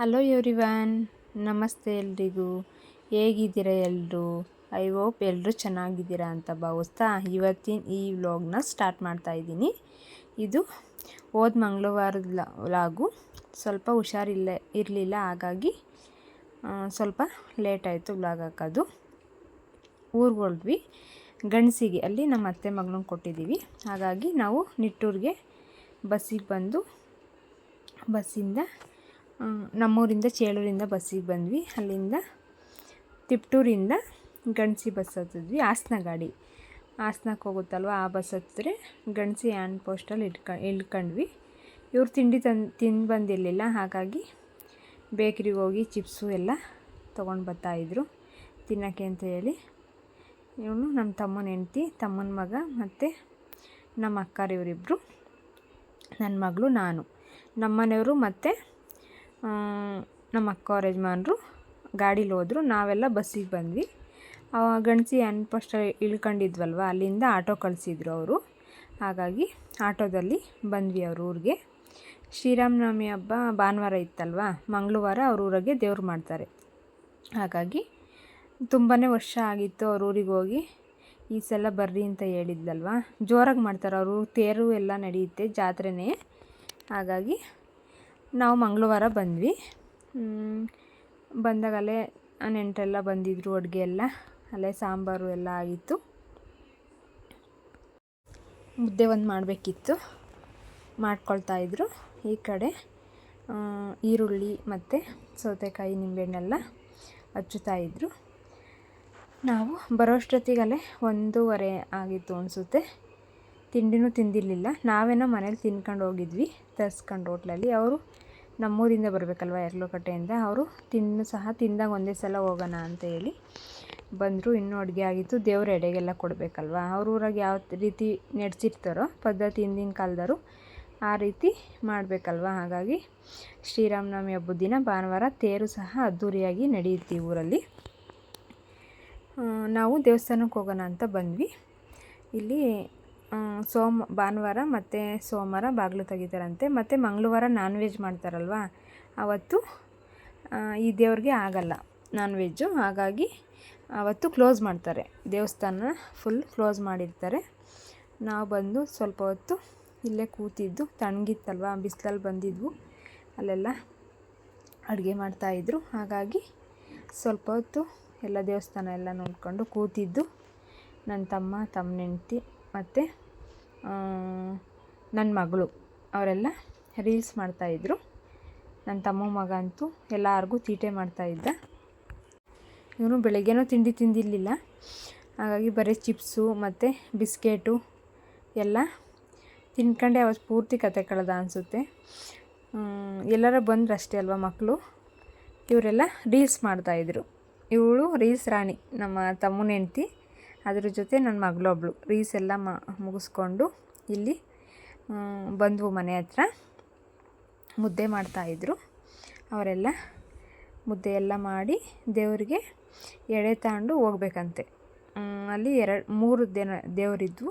Hello everyone, ನಮಸ್ತೆ ಎಲ್ರಿಗೂ. ಹೇಗಿದ್ದೀರಾ ಎಲ್ಲರೂ ಐ ಹೋಪ್ ಎಲ್ಲರೂ ಚೆನ್ನಾಗಿದ್ದೀರಾ ಅಂತ ಭಾವಿಸ್ತಾ ಇವತ್ತಿನ ಈ ವ್ಲಾಗ್ನ ಸ್ಟಾರ್ಟ್ ಮಾಡ್ತಾ ಇದ್ದೀನಿ. ಇದು ಹೋದ ಮಂಗಳವಾರದ ವ್ಲಾಗು ಸ್ವಲ್ಪ ಹುಷಾರಿಲ್ಲ, ಇರಲಿಲ್ಲ, ಹಾಗಾಗಿ ಸ್ವಲ್ಪ ಲೇಟ್ ಆಯಿತು ವ್ಲಾಗ್ ಹಾಕೋದು. ಊರಿಗೆ ಹೊರಡ್ವಿ ಗಂಡಸಿಗೆ, ಅಲ್ಲಿ ನಮ್ಮ ಅತ್ತೆ ಮಗಳನ್ನ ಕೊಟ್ಟಿದ್ದೀವಿ. ಹಾಗಾಗಿ ನಾವು ನಿಟ್ಟೂರಿಗೆ ಬಸ್ಸಿಗೆ ಬಂದು, ಬಸ್ಸಿಂದ ನಮ್ಮೂರಿಂದ ಚೇಳೂರಿಂದ ಬಸ್ಸಿಗೆ ಬಂದ್ವಿ. ಅಲ್ಲಿಂದ ತಿಪ್ಟೂರಿಂದ ಗಣಸಿ ಬಸ್ ಹತ್ತಿದ್ವಿ. ಹಾಸನ ಗಾಡಿ. ಹಾಸನಕ್ಕೆ ಹೋಗುತ್ತಲ್ವ? ಆ ಬಸ್ ಹತ್ತಿದ್ರೆ ಗಣಸಿ ಆ್ಯಂಡ್ ಪೋಸ್ಟಲ್ಲಿ ಇಟ್ಕ, ಇಳ್ಕೊಂಡ್ವಿ. ಇವ್ರು ತಿಂಡಿ ತಂದು, ತಿಂದು ಬಂದಿರಲಿಲ್ಲ. ಹಾಗಾಗಿ ಬೇಕ್ರಿಗೆ ಹೋಗಿ ಚಿಪ್ಸು ಎಲ್ಲ ತೊಗೊಂಡು ಬರ್ತಾಯಿದ್ರು ತಿನ್ನೋಕ್ಕೆ ಅಂತ ಹೇಳಿ. ಇವನು ನಮ್ಮ ತಮ್ಮನ ಹೆಂಡ್ತಿ, ತಮ್ಮನ ಮಗ ಮತ್ತು ನಮ್ಮ ಅಕ್ಕರಿವರಿಬ್ಬರು ನನ್ನ ಮಗಳು ನಾನು. ನಮ್ಮನೆಯವರು ಮತ್ತು ನಮ್ಮ ಅಕ್ಕ ಅವ್ರ ಯಜಮಾನ್ರು ಗಾಡೀಲಿ ಹೋದರು. ನಾವೆಲ್ಲ ಬಸ್ಸಿಗೆ ಬಂದ್ವಿ. ಗಣಸಿ ಪೋಸ್ಟ್ ಇಳ್ಕೊಂಡಿದ್ವಲ್ವ, ಅಲ್ಲಿಂದ ಆಟೋ ಕಳಿಸಿದ್ರು ಅವರು. ಹಾಗಾಗಿ ಆಟೋದಲ್ಲಿ ಬಂದ್ವಿ ಅವ್ರ ಊರಿಗೆ. ಶ್ರೀರಾಮನವಮಿ ಹಬ್ಬ ಭಾನುವಾರ ಇತ್ತಲ್ವ, ಮಂಗಳವಾರ ಅವ್ರ ಊರಿಗೆ ದೇವ್ರು ಮಾಡ್ತಾರೆ. ಹಾಗಾಗಿ ತುಂಬಾ ವರ್ಷ ಆಗಿತ್ತು ಅವ್ರ ಊರಿಗೆ ಹೋಗಿ. ಈ ಸಲ ಬರ್ರಿ ಅಂತ ಹೇಳಿದ್ಲಲ್ವ, ಜೋರಾಗಿ ಮಾಡ್ತಾರೆ ಅವರು, ತೇರು ಎಲ್ಲ ನಡೆಯುತ್ತೆ ಜಾತ್ರೆನೇ. ಹಾಗಾಗಿ ನಾವು ಮಂಗಳವಾರ ಬಂದ್ವಿ. ಬಂದಾಗ ಅಲ್ಲೇ ನೆಂಟರೆಲ್ಲ ಬಂದಿದ್ದರು ಅಡುಗೆ ಎಲ್ಲ. ಅಲ್ಲೇ ಸಾಂಬಾರು ಎಲ್ಲ ಆಗಿತ್ತು. ಮುದ್ದೆ ಒಂದು ಮಾಡಬೇಕಿತ್ತು. ಮಾಡ್ಕೊಳ್ತಾ ಇದ್ರು ಈ ಕಡೆ. ಈರುಳ್ಳಿ ಮತ್ತು ಸೌತೆಕಾಯಿ, ನಿಂಬೆಹಣ್ಣೆಲ್ಲ ಹಚ್ಚುತ್ತಾ ಇದ್ರು. ನಾವು ಬರೋಷ್ಟೊತ್ತಿಗಲ್ಲೇ ಒಂದೂವರೆ ಆಗಿತ್ತು ಅನಿಸುತ್ತೆ. ತಿಂಡಿನೂ ತಿಂದಿರಲಿಲ್ಲ. ನಾವೇನೋ ಮನೇಲಿ ತಿನ್ಕೊಂಡು ಹೋಗಿದ್ವಿ ತರಿಸ್ಕೊಂಡು ಹೋಟ್ಲಲ್ಲಿ. ಅವರು ನಮ್ಮೂರಿಂದ ಬರಬೇಕಲ್ವ ಎರಲುಕಟ್ಟೆಯಿಂದ ಅವರು ತಿನ್ನು ಸಹ ತಿಂದಾಗ ಒಂದೇ ಸಲ ಹೋಗೋಣ ಅಂತ ಹೇಳಿ ಬಂದರು. ಇನ್ನೂ ಅಡುಗೆ ಆಗಿತ್ತು. ದೇವ್ರ ಎಡೆಗೆಲ್ಲ ಕೊಡಬೇಕಲ್ವ? ಅವ್ರ ಊರಾಗೆ ಯಾವ ರೀತಿ ನಡೆಸಿರ್ತಾರೋ ಪದ್ಧತಿ ಹಿಂದಿನ ಕಾಲದವರು ಆ ರೀತಿ ಮಾಡಬೇಕಲ್ವ? ಹಾಗಾಗಿ ಶ್ರೀರಾಮನವಮಿ ಹಬ್ಬದ ದಿನ ಭಾನುವಾರ ತೇರು ಸಹ ಅದ್ಧೂರಿಯಾಗಿ ನಡೆಯುತ್ತೆ ಊರಲ್ಲಿ. ನಾವು ದೇವಸ್ಥಾನಕ್ಕೆ ಹೋಗೋಣ ಅಂತ ಬಂದ್ವಿ. ಇಲ್ಲಿ ಸೋಮ, ಭಾನುವಾರ ಮತ್ತು ಸೋಮವಾರ ಬಾಗಿಲು ತೆಗಿತಾರಂತೆ. ಮತ್ತು ಮಂಗಳವಾರ ನಾನ್ ವೆಜ್ ಮಾಡ್ತಾರಲ್ವ? ಅವತ್ತು ಈ ದೇವ್ರಿಗೆ ಆಗಲ್ಲ ನಾನ್ ವೆಜ್ಜು ಹಾಗಾಗಿ ಅವತ್ತು ಕ್ಲೋಸ್ ಮಾಡ್ತಾರೆ. ದೇವಸ್ಥಾನ ಫುಲ್ ಕ್ಲೋಸ್ ಮಾಡಿರ್ತಾರೆ. ನಾವು ಬಂದು ಸ್ವಲ್ಪ ಹೊತ್ತು ಇಲ್ಲೇ ಕೂತಿದ್ದು ತಣ್ಣಗಿತ್ತಲ್ವ ಬಿಸಿಲಲ್ಲಿ ಬಂದಿದ್ವು. ಅಲ್ಲೆಲ್ಲ ಅಡುಗೆ ಮಾಡ್ತಾಯಿದ್ರು ಹಾಗಾಗಿ ಸ್ವಲ್ಪ ಹೊತ್ತು ಎಲ್ಲ ದೇವಸ್ಥಾನ ಎಲ್ಲ ನೋಡಿಕೊಂಡು ಕೂತಿದ್ದು. ನನ್ನ ತಮ್ಮ ತಮ್ಮ ಹೆಂಡ್ತಿ ಮತ್ತು ನನ್ನ ಮಗಳು. ಅವರೆಲ್ಲ ರೀಲ್ಸ್ ಮಾಡ್ತಾಯಿದ್ರು ನನ್ನ ತಮ್ಮ ಮಗ ಅಂತೂ ಎಲ್ಲರಿಗೂ ತೀಟೆ ಮಾಡ್ತಾಯಿದ್ದ ಇವನು ಬೆಳಗ್ಗೆನೂ ತಿಂಡಿ ತಿಂದಿರಲಿಲ್ಲ. ಹಾಗಾಗಿ ಬರೀ ಚಿಪ್ಸು ಮತ್ತು ಬಿಸ್ಕೆಟು ಎಲ್ಲ ತಿನ್ಕೊಂಡೆ ಅವತ್ತು ಪೂರ್ತಿ ಕತೆ ಕಳೆದ ಅನಿಸುತ್ತೆ. ಎಲ್ಲರ ಬಂದ್ರೆ ಅಷ್ಟೇ ಅಲ್ವಾ ಮಕ್ಕಳು ಇವರೆಲ್ಲ ರೀಲ್ಸ್ ಮಾಡ್ತಾಯಿದ್ರು ಇವಳು ರೀಲ್ಸ್ ರಾಣಿ, ನಮ್ಮ ತಮ್ಮನ ಹೆಂಡ್ತಿ ಅದ್ರ ಜೊತೆ ನನ್ನ ಮಗಳೊಬ್ಳು ರೀಸ್ ಎಲ್ಲ ಮ, ಮುಗಿಸ್ಕೊಂಡು ಇಲ್ಲಿ ಬಂದವು ಮನೆ ಹತ್ರ ಮುದ್ದೆ ಮಾಡ್ತಾಯಿದ್ರು ಅವರೆಲ್ಲ ಮುದ್ದೆ ಎಲ್ಲ ಮಾಡಿ ದೇವರಿಗೆ ಎಡೆ ತಗೊಂಡು ಹೋಗ್ಬೇಕಂತೆ. ಅಲ್ಲಿ ಎರಡು, ಮೂರು ದಿನ ದೇವರಿದ್ವು.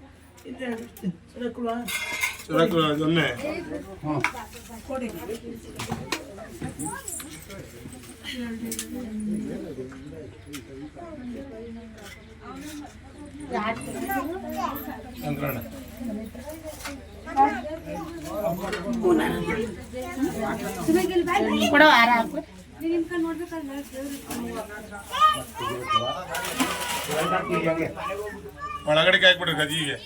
ಚಿರಕು ಅದನ್ನೇ ಶಂಕರಣ್ಣ ಒಳಗಡೆ ಹಾಕ್ಬಿಡ್ರಿ ಗದಿಗೆ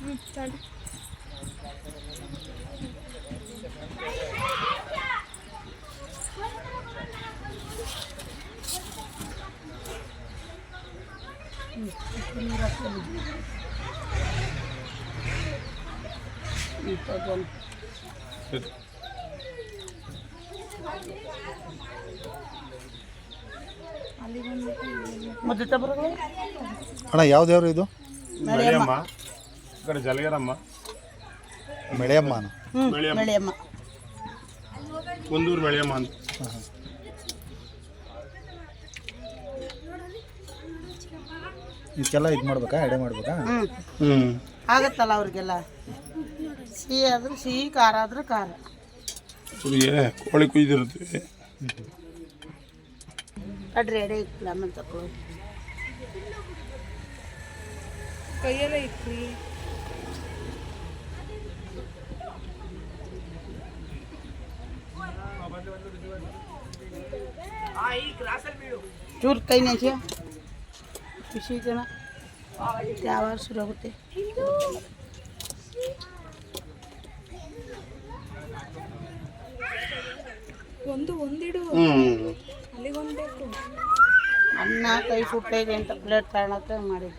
ಹ್ಞೂ ಅಣ್ಣ ಯಾವ ದೇವ್ರು ಇದು? ಮಳೆಯಮ್ಮ. ಈ ಕಡೆ ಜಲಗರಮ್ಮ. ಮೆಳೆಯಮ್ಮ ಕುಂದೂರು ಮಳೆಯಮ್ಮ ಅಂತ. ಇದಕ್ಕೆಲ್ಲ ಇದು ಮಾಡ್ಬೇಕಾ? ಎಡೆ ಮಾಡ್ಬೇಕಾ? ಹ್ಞೂ ಹ್ಮ್. ಆಗತ್ತಲ್ಲ ಅವ್ರಿಗೆಲ್ಲ. ಸಿಹಿ ಆದ್ರೆ ಸಿಹಿ ಖಾರ ಆದ್ರೆ ಖಾರ ಇಲ್ಲಿಗೆ ಕೋಳಿ ಕುಯ್ದಿರ್ತೀವಿ ಕಡ್ರಿ ಎಡೆ ಇಕ್ಕಲ ಆಮೇಲೆ ತಕೊಳ್ಳಿ ಕೈಯಲ್ಲೇ ಇಕ್ರಿ ಚೂರು ಕೈ ನೆಂಚ ಖುಷಿ ಜನ ಯಾವಾಗ ಶುರು ಆಗುತ್ತೆ ಒಂದು ಒಂದಿಡು. ಅನ್ನ ಕೈ ಸುಟ್ಟೈತೆ ಅಂತ ಪ್ಲೇಟ್ ತಗೊಳಕ್ಕೆ ಮಾಡಿ.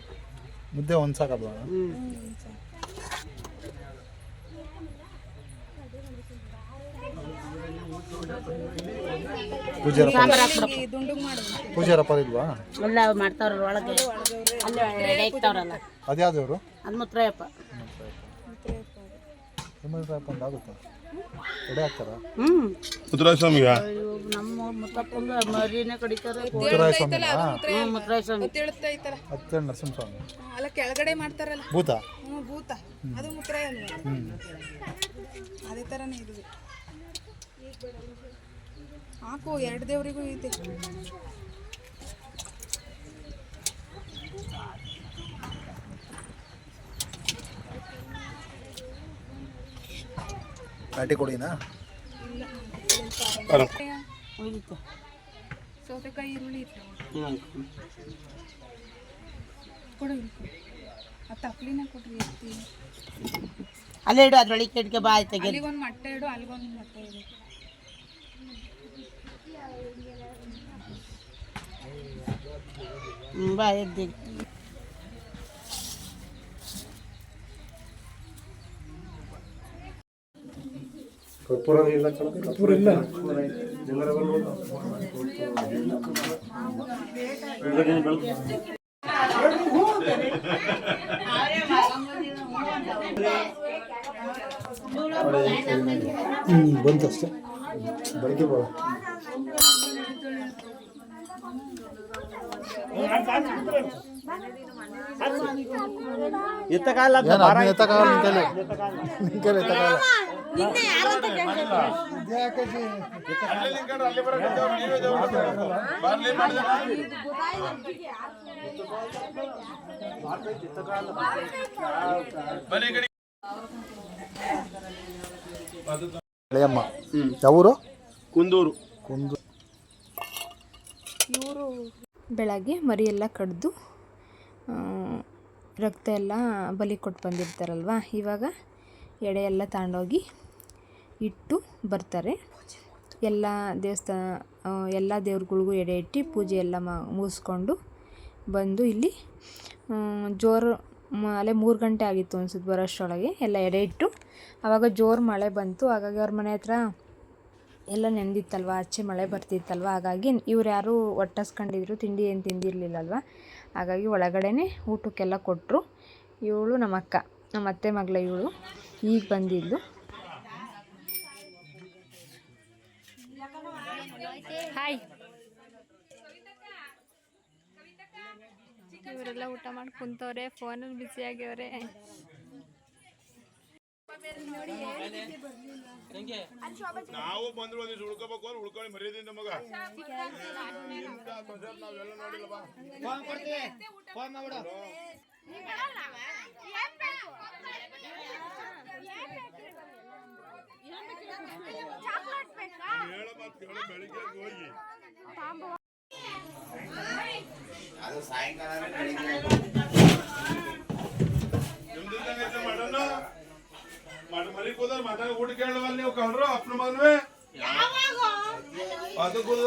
ಮುದ್ದೆ ಒಂದು ಸಾಕಲ್ವಾ ಪೂಜಾರಪ್ಪ ಇಲ್ವಾ? ಎಲ್ಲ ಮಾಡ್ತಾವ್ರ ಒಳಗೆ. ಅಲ್ಲೇ ಇಕ್ತಾವ್ರಲ್ಲ ಅದ್ಯಾವ ದೇವರು ಅದು ಮುತ್ರಯ್ಯಪ್ಪ ಒಂದು ಆಗುತ್ತಾ? ಹ್ಞೂ ಮುತ್ತರಾಯ ಸ್ವಾಮಿಗ ನಮ್ಮ ಮುತ್ತಪ್ಪಂಗ ಮರಿನೇ ಕಡಿತಾರೆ. ಮುತ್ತರಾಯ ಸ್ವಾಮಿ ಹ್ಞೂ ಮುತ್ತರಾಯ ಸ್ವಾಮಿ ಹತ್ತೇಳು ನರಸಿಂಹಸ್ವಾಮಿ. ಅಲ್ಲ ಕೆಳಗಡೆ ಮಾಡ್ತಾರಲ್ಲ. ಭೂತ? ಹ್ಞೂ ಭೂತ. ಅದು ಅಲ್ವಾ? ಅದೇ ಥರನೇ ಇದು. ಹಾಕು ಎರಡು ದೇವರಿಗೂ ಇದೆ ನಾಟಿ ಕೊಡಿನಾ ಹೋಗಿತ್ತು ಸೌತೆಕಾಯಿ ಈರುಳ್ಳಿ ಇತ್ತು ಕೊಡು ಇಲ್ಲಿ ಕೊಡು. ಆ ತಪ್ಲಿನ ಕೊಡ್ರಿ ಎತ್ತಿ ಅಲ್ಲೇ ಇಡು ಅದ್ರೊಳಗೆ ಕೆಟ್ಗೆ ಬಾ ಆಯ್ತು ತೆಗೆ ಅಲ್ಲಿಗೊಂದು ಮೊಟ್ಟೆ ಇಡು ಅಲ್ಲಿಗೊಂದು ಮೊಟ್ಟೆ ಇಡು ಹ್ಞೂ ಬಾ ಎದ್ದಿ ಹ್ಞೂ ಬಂತು ಅಷ್ಟೇ ಬೆಳಗ್ಗೆ ಬಾ ಏನು ಅದನ್ನ ಎತ್ತಕ್ಕಾಗಲ್ಲ ನಿನ್ ಕೈಲಿ ನಿನ್ ಕೈಲಿ ಎತ್ತಕ್ಕಾಗಲ್ಲ ಮೆಳೆಯಮ್ಮ ಯಾವೂರು? ಕುಂದೂರು. ಇವರು ಬೆಳಗ್ಗೆ ಮರಿಯೆಲ್ಲ ಎಲ್ಲ ಕಡ್ದು ರಕ್ತ ಎಲ್ಲ ಬಲಿ ಕೊಟ್ಟು ಬಂದಿರ್ತಾರಲ್ವ? ಇವಾಗ ಎಡೆ ಎಲ್ಲ ತಗೊಂಡೋಗಿ ಇಟ್ಟು ಬರ್ತಾರೆ. ಎಲ್ಲ ದೇವಸ್ಥಾನ ಎಲ್ಲ ದೇವ್ರುಗಳಿಗೂ ಎಡೆ ಇಟ್ಟು ಪೂಜೆ ಎಲ್ಲ ಮುಗಿಸ್ಕೊಂಡು ಬಂದು ಇಲ್ಲಿ ಜೋರು ಮಳೆ ಮೂರು ಗಂಟೆ ಆಗಿತ್ತು ಅನ್ಸುತ್ತೆ ಬರೋಷ್ಟರೊಳಗೆ. ಎಲ್ಲ ಎಡೆ ಇಟ್ಟು ಆವಾಗ ಜೋರು ಮಳೆ ಬಂತು. ಹಾಗಾಗಿ ಅವ್ರ ಮನೆ ಹತ್ರ ಎಲ್ಲ ನೆಂದಿತ್ತಲ್ವ, ಆಚೆ ಮಳೆ ಬರ್ತಿತ್ತಲ್ವ. ಹಾಗಾಗಿ ಇವ್ರು ಯಾರು ಒಟ್ಟಿಸ್ಕೊಂಡಿದ್ರು, ತಿಂಡಿ ಏನು ತಿಂದಿರಲಿಲ್ಲಲ್ವ. ಹಾಗಾಗಿ ಒಳಗಡೆನೆ ಊಟಕ್ಕೆಲ್ಲ ಕೊಟ್ಟರು ಇವಳು ನಮ್ಮ ಅಕ್ಕ ನಮ್ಮ ಅತ್ತೆ ಮಗಳ ಇವಳು. ಈಗ ಬಂದಿದ್ದು. ಹಾಯ್ ಇವರೆಲ್ಲ ಊಟ ಮಾಡಿ ಕುಂತವ್ರೆ ಫೋನಲ್ಲಿ ಬಿಸಿ ಆಗ್ಯವ್ರೆ ನಾವು ಬಂದ್ರು ಒಂದಿವ್ಸ ಉಳ್ಕೋಬೇಕು ಅಂದ್ರೆ ಉಳ್ಕೊಂಡು ಮರ್ಯಾದಿಂದ ನಮಗ ನಾವೆಲ್ಲ ನೋಡಿಲ್ಲ ಬೆಳಿಗ್ಗೆ ಹೋಗಿ ನಿಮ್ದಿದ್ದಂಗೈತೆ ಮಟನ್ ಮಟನ್ ಮಲಿಕ್ ಹೋದ್ರೆ ಮಟನ್ ಊಟ ಕೇಳವಲ್ಲ ನೀವು ಕಳ್ರು ಅಪ್ಪನ ಮಗನ್ವೆ ಅದು ಕೂದ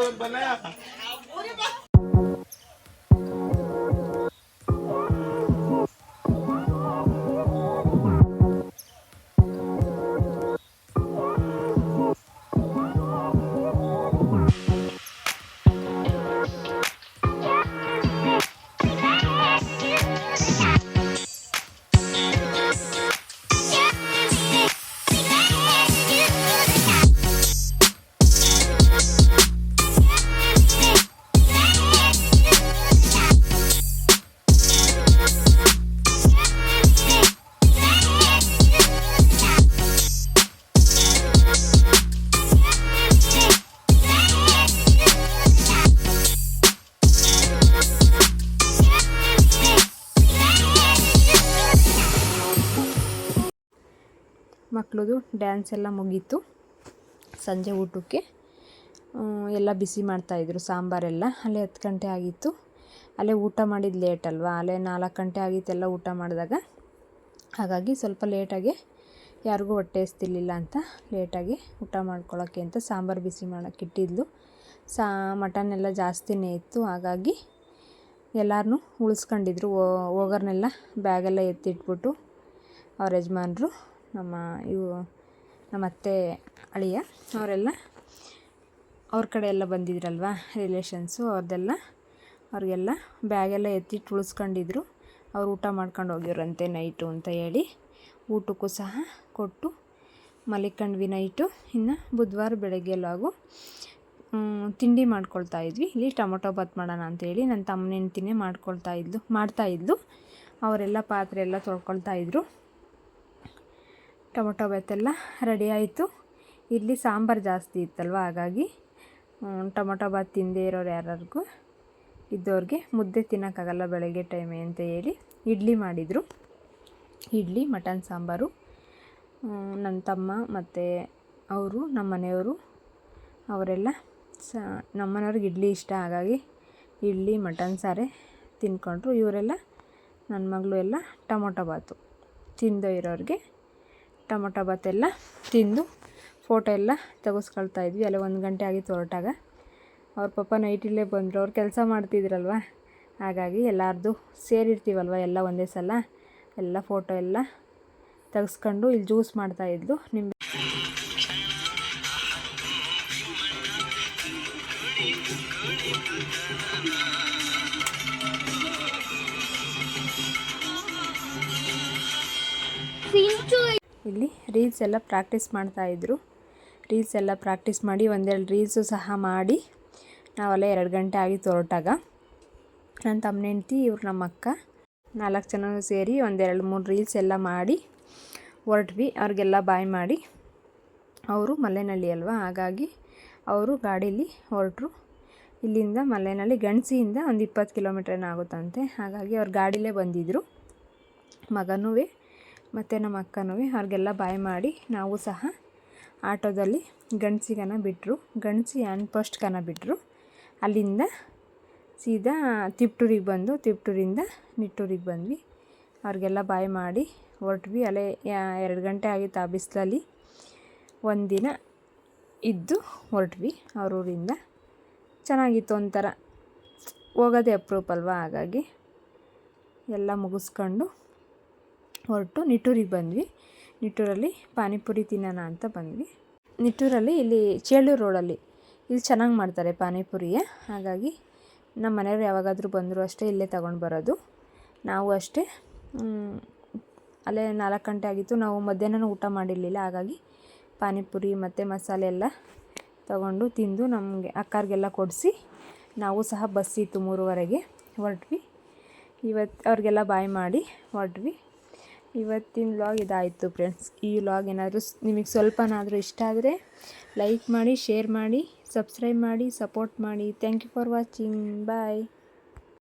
ಮಕ್ಕಳದು ಡ್ಯಾನ್ಸ್ ಎಲ್ಲ ಮುಗೀತು. ಸಂಜೆ ಊಟಕ್ಕೆ ಎಲ್ಲ ಬಿಸಿ ಮಾಡ್ತಾಯಿದ್ರು ಸಾಂಬಾರೆಲ್ಲ. ಅಲ್ಲೇ ಹತ್ತು ಗಂಟೆ ಆಗಿತ್ತು. ಅಲ್ಲೇ ಊಟ ಮಾಡಿದ್ದು ಲೇಟ್ ಅಲ್ವಾ? ಅಲ್ಲೇ ನಾಲ್ಕು ಗಂಟೆ ಆಗಿತ್ತೆಲ್ಲ ಊಟ ಮಾಡಿದಾಗ. ಹಾಗಾಗಿ ಸ್ವಲ್ಪ ಲೇಟಾಗಿ ಯಾರಿಗೂ ಹೊಟ್ಟೆ ಹಸ್ತಿರ್ಲಿಲ್ಲ ಅಂತ ಲೇಟಾಗಿ ಊಟ ಮಾಡ್ಕೊಳ್ಳೋಕ್ಕೆ ಅಂತ ಸಾಂಬಾರು ಬಿಸಿ ಮಾಡೋಕ್ಕೆ ಇಟ್ಟಿದ್ಲು. ಸಾ ಮಟನ್ ಎಲ್ಲ ಜಾಸ್ತಿನೇ ಇತ್ತು. ಹಾಗಾಗಿ ಎಲ್ಲರೂ ಉಳಿಸ್ಕೊಂಡಿದ್ರು. ಓಗರ್ನೆಲ್ಲ ಬ್ಯಾಗೆಲ್ಲ ಎತ್ತಿಟ್ಬಿಟ್ಟು ಅವ್ರ ಯಜಮಾನ್ರು ನಮ್ಮ ಇವು ನಮ್ಮ ಅತ್ತೆ, ಅಳಿಯ, ಅವರೆಲ್ಲ ಅವ್ರ ಕಡೆ ಎಲ್ಲ ಬಂದಿದ್ರಲ್ವ ರಿಲೇಷನ್ಸು ಅವ್ರದ್ದೆಲ್ಲ ಅವ್ರಿಗೆಲ್ಲ ಬ್ಯಾಗೆಲ್ಲ ಎತ್ತಿ ಉಳಿಸ್ಕೊಂಡಿದ್ರು ಅವ್ರು ಊಟ ಮಾಡ್ಕೊಂಡು ಹೋಗಿರಂತೆ ನೈಟು ಅಂತ ಹೇಳಿ. ಊಟಕ್ಕೂ ಸಹ ಕೊಟ್ಟು ಮಲಿಕಂಡ್ವಿ ನೈಟು ಇನ್ನು ಬುಧವಾರ ಬೆಳಗ್ಗೆ ಲಾಗು ತಿಂಡಿ ಮಾಡ್ಕೊಳ್ತಾ ಇದ್ವಿ. ಇಲ್ಲಿ ಟೊಮೊಟೊ ಬಾತ್ ಮಾಡೋಣ ಅಂತೇಳಿ ನನ್ನ ತಮ್ಮನ ಹೆಂಡ್ತಿನೇ ಮಾಡ್ಕೊಳ್ತಾ ಇದ್ಲು, ಮಾಡ್ತಾ ಇದ್ಲು. ಅವರೆಲ್ಲ ಪಾತ್ರೆ ಎಲ್ಲ ತೊಳ್ಕೊಳ್ತಾ ಇದ್ರು. ಟೊಮೊಟೊ ಎಲ್ಲ ರೆಡಿ ಆಯಿತು. ಇಲ್ಲಿ ಸಾಂಬಾರು ಜಾಸ್ತಿ ಇತ್ತಲ್ವ, ಹಾಗಾಗಿ ಟೊಮೊಟೊ ಬಾತ್ ತಿಂದೇ ಇರೋರು ಯಾರಿಗೂ ಇದ್ದವ್ರಿಗೆ ಮುದ್ದೆ ತಿನ್ನೋಕ್ಕಾಗಲ್ಲ ಬೆಳಗ್ಗೆ ಟೈಮೇ ಅಂತ ಹೇಳಿ ಇಡ್ಲಿ ಮಾಡಿದರು. ಇಡ್ಲಿ, ಮಟನ್ ಸಾಂಬಾರು ನನ್ನ ತಮ್ಮ ಮತ್ತು ಅವರು ನಮ್ಮ ಮನೆಯವರು, ಅವರೆಲ್ಲ ಸ ನಮ್ಮನೆಯವ್ರಿಗೆ ಇಡ್ಲಿ ಇಷ್ಟ, ಹಾಗಾಗಿ ಇಡ್ಲಿ, ಮಟನ್ ಸಾರೆ ತಿನ್ಕೊಂಡ್ರು. ಇವರೆಲ್ಲ ನನ್ನ ಮಗಳು ಎಲ್ಲ ಟೊಮೊಟೊ ಬಾತು ತಿಂದೋ ಇರೋರಿಗೆ ಟೊಮೊಟೊ ಎಲ್ಲ ತಿಂದು ಫೋಟೋ ಎಲ್ಲ ತೆಗೆಸ್ಕೊಳ್ತಾ ಇದ್ವಿ. ಅಲ್ಲೇ ಒಂದು ಗಂಟೆ ಆಗಿತ್ತು ಹೊರಟಾಗ ಅವ್ರ ಪಾಪ ನೈಟ್ ಇಲ್ಲೇ ಬಂದರು. ಅವ್ರು ಕೆಲಸ ಮಾಡ್ತಿದ್ರಲ್ವ? ಹಾಗಾಗಿ ಎಲ್ಲರದು ಸೇರಿರ್ತೀವಲ್ವ? ಎಲ್ಲ ಒಂದೇ ಸಲ ಎಲ್ಲ ಫೋಟೋ ಎಲ್ಲ ತೆಗೆಸ್ಕೊಂಡು ಇಲ್ಲಿ ಜ್ಯೂಸ್ ಮಾಡ್ತಾಯಿದ್ಲು ನಿಂಬೆ ಇಲ್ಲಿ ರೀಲ್ಸ್ ಎಲ್ಲ ಪ್ರಾಕ್ಟೀಸ್ ಮಾಡ್ತಾಯಿದ್ರು ರೀಲ್ಸ್ ಎಲ್ಲ ಪ್ರಾಕ್ಟೀಸ್ ಮಾಡಿ ಒಂದೆರಡು ರೀಲ್ಸು ಸಹ ಮಾಡಿ ನಾವೆಲ್ಲ ಎರಡು ಗಂಟೆ ಆಗಿತ್ತು ಹೊರಟಾಗ ನನ್ನ ತಮ್ಮನ ಹೆಂಡ್ತಿ, ಇವ್ರು ನಮ್ಮ ಅಕ್ಕ ನಾಲ್ಕು ಜನ ಸೇರಿ ಒಂದೆರಡು ಮೂರು ರೀಲ್ಸ್ ಎಲ್ಲ ಮಾಡಿ ಹೊರಟ್ವಿ. ಅವ್ರಿಗೆಲ್ಲ ಬಾಯ್ ಮಾಡಿ. ಅವರು ಮಲೆನಳ್ಳಿ ಅಲ್ವಾ? ಹಾಗಾಗಿ ಅವರು ಗಾಡೀಲಿ ಹೊರಟ್ರು. ಇಲ್ಲಿಂದ ಮಲ್ಲೇನಹಳ್ಳಿ ಗಣಸಿಯಿಂದ ಒಂದು ಇಪ್ಪತ್ತು ಕಿಲೋಮೀಟ್ರ್ ಏನಾಗುತ್ತಂತೆ? ಹಾಗಾಗಿ ಅವ್ರು ಗಾಡಿಲೇ ಬಂದಿದ್ದರು ಮಗನೂ ಮತ್ತು ನಮ್ಮ ಅಕ್ಕನೂ ಅವ್ರಿಗೆಲ್ಲ ಬಾಯ್ ಮಾಡಿ ನಾವು ಸಹ ಆಟೋದಲ್ಲಿ ಗಣಸಿಗನ ಬಿಟ್ಟರು ಗಣಸಿ ಆ್ಯಂಡ್ ಪೋಸ್ಟ್ಗನ ಬಿಟ್ಟರು ಅಲ್ಲಿಂದ ಸೀದಾ ತಿಪ್ಟೂರಿಗೆ ಬಂದು, ತಿಪ್ಟೂರಿಂದ ನಿಟ್ಟೂರಿಗೆ ಬಂದ್ವಿ. ಅವ್ರಿಗೆಲ್ಲ ಬಾಯ್ ಮಾಡಿ ಹೊರಟ್ವಿ. ಅಲ್ಲೇ ಎರಡು ಗಂಟೆ ಆಗಿತ್ತು ಆ ಬಿಸಿಲಲ್ಲಿ. ಒಂದಿನ ಇದ್ದು ಹೊರಟ್ವಿ. ಊರಿಂದ. ಚೆನ್ನಾಗಿತ್ತು ಒಂಥರ. ಹೋಗೋದೇ ಅಪ್ರೂಪ್ ಅಲ್ವಾ? ಹಾಗಾಗಿ ಎಲ್ಲ ಮುಗಿಸ್ಕೊಂಡು ಹೊರಟು ನಿಟ್ಟೂರಿಗೆ ಬಂದ್ವಿ. ನಿಟ್ಟೂರಲ್ಲಿ ಪಾನಿಪುರಿ ತಿನ್ನೋಣ ಅಂತ ಬಂದ್ವಿ. ನಿಟ್ಟೂರಲ್ಲಿ ಇಲ್ಲಿ ಚೇಳೂರು ರೋಡಲ್ಲಿ ಇಲ್ಲಿ ಚೆನ್ನಾಗಿ ಮಾಡ್ತಾರೆ ಪಾನಿಪುರಿಯ. ಹಾಗಾಗಿ ನಮ್ಮ ಮನೆಯವ್ರು ಯಾವಾಗಾದರೂ ಬಂದರೂ ಅಷ್ಟೇ ಇಲ್ಲೇ ತಗೊಂಡು ಬರೋದು. ನಾವು ಅಷ್ಟೇ ಅಲ್ಲೇ ನಾಲ್ಕು ಗಂಟೆ ಆಗಿತ್ತು. ನಾವು ಮಧ್ಯಾಹ್ನ ಊಟ ಮಾಡಿರಲಿಲ್ಲ. ಹಾಗಾಗಿ ಪಾನಿಪುರಿ ಮತ್ತು ಮಸಾಲೆ ಎಲ್ಲ ತಗೊಂಡು ತಿಂದು ನಮಗೆ ಅಕ್ಕಾರಿಗೆಲ್ಲ ಕೊಡಿಸಿ ನಾವು ಸಹ ಬಸ್ಸಿತ್ತು ಮೂರುವರೆಗೆ ಹೊರಟ್ವಿ. ಇವತ್ತು ಅವ್ರಿಗೆಲ್ಲ ಬಾಯ್ ಮಾಡಿ ಹೊರಟ್ವಿ. ಇವತ್ತಿನ ವ್ಲಾಗ್ ಇದಾಯಿತು ಫ್ರೆಂಡ್ಸ್ ಈ ವ್ಲಾಗ್ ಏನಾದರೂ ನಿಮಗೆ ಸ್ವಲ್ಪನಾದರೂ ಇಷ್ಟ ಆದರೆ ಲೈಕ್ ಮಾಡಿ ಶೇರ್ ಮಾಡಿ ಸಬ್ಸ್ಕ್ರೈಬ್ ಮಾಡಿ ಸಪೋರ್ಟ್ ಮಾಡಿ. Thank you for watching bye